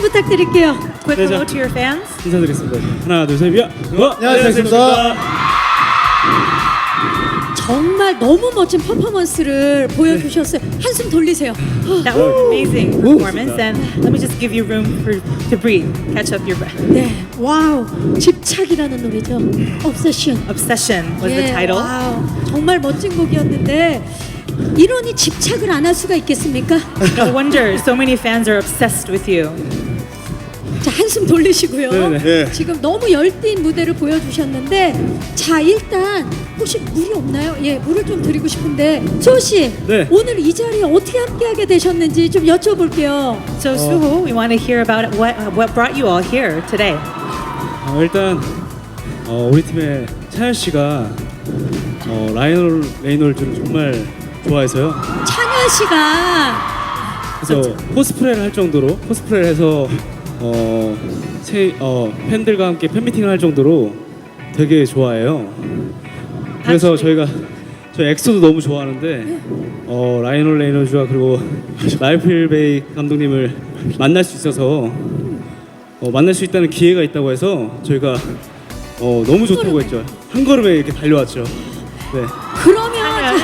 부탁드릴게요. Quick 네, 자. hello to your fans. 인사드리겠습니다. 하나, 둘, 셋, 야! 어, 안녕하십니까. 정말 너무 멋진 퍼포먼스를 보여주셨어요. 한숨 돌리세요. That was amazing performance, and let me just give you room for to breathe, catch up your breath. 네, 와우, 집착이라는 노래죠. Obsession. Obsession was the 예, title. 와우, 정말 멋진 곡이었는데 이러니 집착을 안 할 수가 있겠습니까? No wonder so many fans are obsessed with you. 자 한숨 돌리시고요. 네네. 네. 지금 너무 열띤 무대를 보여주셨는데 자 일단 혹시 물이 없나요? 예, 물을 좀 드리고 싶은데 수호 씨 네. 오늘 이 자리에 어떻게 함께하게 되셨는지 좀 여쭤볼게요. So Suho, we want to hear about what uh, what brought you all here today. 어, 일단 어, 우리 팀의 찬열 씨가 어, 라이널 레이놀즈를 정말 좋아해서요. 찬열 씨가 그래서 코스프레를 할 정도로 코스프레를 해서 어, 세, 어, 팬들과 함께 팬미팅을 할 정도로 되게 좋아해요. 그래서 저희가 저희 엑소도 너무 좋아하는데 어, 라이널 레이놀즈와 그리고 라이필 베이 감독님을 만날 수 있어서 어, 만날 수 있다는 기회가 있다고 해서 저희가 어, 너무 좋다고 했죠. 한 걸음에 이렇게 달려왔죠. 네.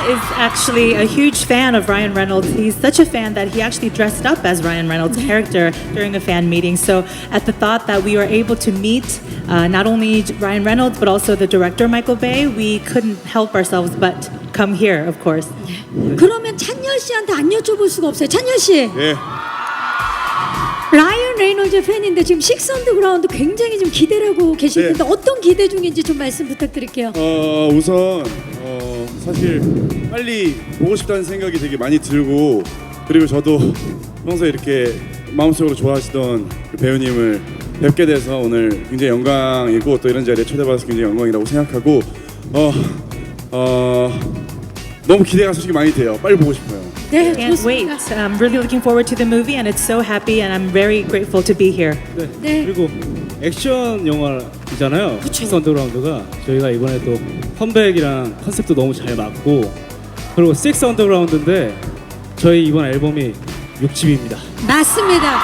is actually a huge fan of Ryan Reynolds. He's such a fan that he actually dressed up as Ryan Reynolds' character during a fan meeting. So, at the thought that we were able to meet uh, not only Ryan Reynolds but also the director Michael Bay, we couldn't help ourselves but come here, of course. 그러면 찬열 씨한테 안 여쭤볼 수가 없어요. 찬열 씨 예. 레이놀즈 팬인데 지금 식스 언더 그라운드 굉장히 좀 기대를 하고 계실 네. 어떤 기대 중인지 좀 말씀 부탁드릴게요. 어 우선 어 사실 빨리 보고 싶다는 생각이 되게 많이 들고 그리고 저도 평소에 이렇게 마음속으로 좋아하시던 그 배우님을 뵙게 돼서 오늘 굉장히 영광이고 또 이런 자리에 초대받아서 굉장히 영광이라고 생각하고 어 어, 너무 기대가 솔직히 많이 돼요. 빨리 보고 싶어요. 네, Can't wait. 좋습니다. I'm really looking forward to the movie, and it's so happy, and I'm very grateful to be here. 네. 네. 그리고 액션 영화이잖아요. 그쵸. 식스 언더그라운드가 저희가 이번에 또 컴백이랑 컨셉도 너무 잘 맞고 그리고 식스 언더그라운드인데 저희 이번 앨범이 6집입니다. 맞습니다.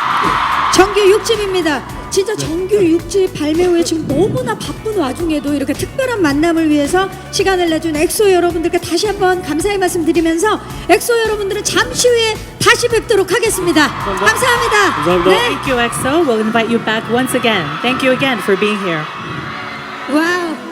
정규 6집입니다. 진짜 정규 6집 발매 후에 지금 너무나 바쁜 와중에도 이렇게 특별한 만남을 위해서 시간을 내준 엑소 여러분들께 다시 한번 감사의 말씀 드리면서 엑소 여러분들은 잠시 후에 다시 뵙도록 하겠습니다. 감사합니다. 감사합니다. 네. Thank you, EXO. We'll invite you back once again. Thank you again for being here. 와우.